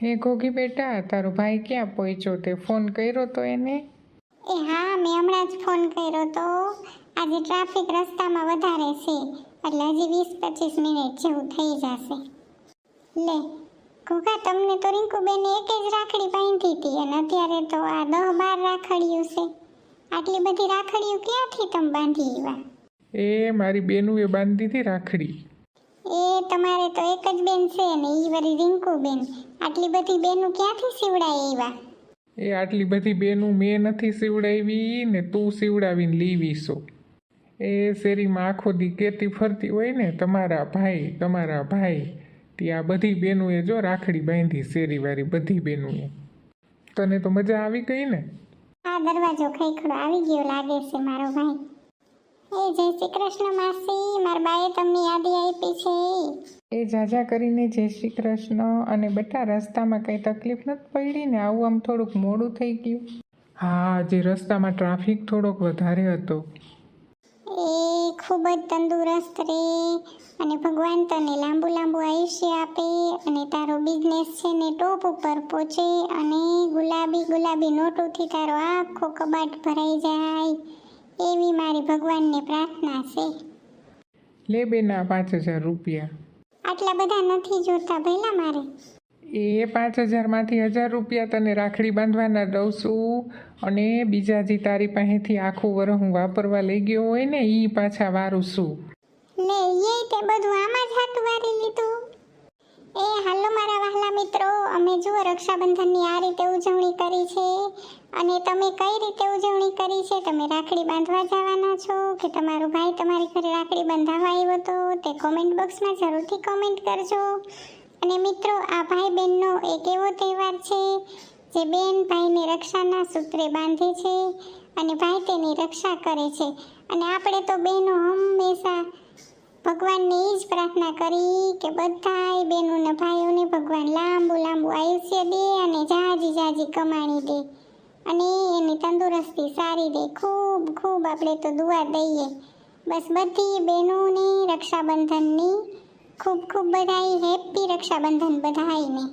હે ગોગી બેટા તારો ભાઈ ક્યાં પહોંચ્યો તે ફોન કર્યો તો એને? એ હા મેં હમણાં જ ફોન કર્યો તો. આજે ટ્રાફિક રસ્તામાં વધારે છે એટલે હજી વીસ પચીસ મિનિટ જેવું થઈ જશે. લે ઘોઘા તમને તો રિંકુબેને એક જ રાખડી બાંધી હતી અને અત્યારે તો આ દહ બાર રાખડીયું છે. આટલી બધી રાખડીયું ક્યાંથી તમે બાંધી એવા? એ મારી બેનુએ બાંધી હતી રાખડી. એ તમારે તો એક જ બેન છે ને ઈ વળી રિંકુબેન. આટલી બધી બેનું ક્યાંથી સીવડાય એવા? એ આટલી બધી બેનું મેં નથી સીવડાવી ને તું સીવડાવીને લીવી છો. એ શેરીમાં આખો દી કેતી ફરતી હોય ને તમારા ભાઈ તમારા ભાઈ ત્યાં બધી બેનુએ જો રાખડી બાંધી શેરીવાળી બધી બેનુએ. તને તો મજા આવી ગઈ ને? આ દરવાજો ખૈખડો આવી ગયો લાગે છે મારો ભાઈ. એ જય શ્રી કૃષ્ણ માસી મારા બાએ તમને યાદી આપી છે. એ જાજા કરીને જય શ્રી કૃષ્ણ અને બેટા રસ્તામાં કંઈ તકલીફ નથી પડી ને? આવું આમ થોડુંક મોડું થઈ ગયું. હા આજે રસ્તામાં ટ્રાફિક થોડોક વધારે હતો. એ ખૂબ જ તંદુરસ્ત રહે અને ભગવાન તને લાંબુ લાંબુ આયુષ્ય આપે અને તારો બિઝનેસ છે ને ટોપ ઉપર પહોંચે અને ગુલાબી ગુલાબી નોટોથી તારો આખો કબાટ ભરાઈ જાય. એવી મારી ભગવાનને પ્રાર્થના છે. લે બેના પાંચ હજાર રૂપિયા. આટલા બધા નથી જોતા ભઈલા મારે. એ પાંચ હજારમાંથી હજાર રૂપિયા તને રાખડી બાંધવાના દઉં છું અને બીજા જે તારી પાસેથી આખું વરસ હું વાપરવા લઈ ગયો હોય ને એ પાછા વારું છું. લે એ તે બધું આમાં જ હાથ વારી લીધું. એ હાલો મારા અમે જુઓ, રક્ષાબંધનની આ રીતે ઉજવણી કરી છે. અને તમે કઈ રીતે ઉજવણી કરી છે? તમે રાખડી બાંધવા જવાના છો કે તમારો ભાઈ તમારી ઘરે રાખડી બાંધાવા આવ્યો તો તે કોમેન્ટ બોક્સમાં જરૂરથી કોમેન્ટ કરજો. અને મિત્રો, આ ભાઈ બહેનનો એક એવો તહેવાર છે, જે બેન ભાઈને રક્ષાના સૂત્રે બાંધે છે અને ભાઈ તેની રક્ષા કરે છે. અને આપણે તો બહેનો હંમેશા ભગવાનને એ જ પ્રાર્થના કરી કે બધાય બહેનોને ભાઈઓને ભગવાન લાંબુ લાંબુ આયુષ્ય દે અને જાજી જાજી કમાણી દે. અને એની તંદુરસ્તી સારી દે. ખૂબ ખૂબ આપણે તો દુઆ દઈએ. બસ બધી બહેનોને રક્ષાબંધનની ખૂબ ખૂબ બધાય હેપી રક્ષાબંધન બધાયને.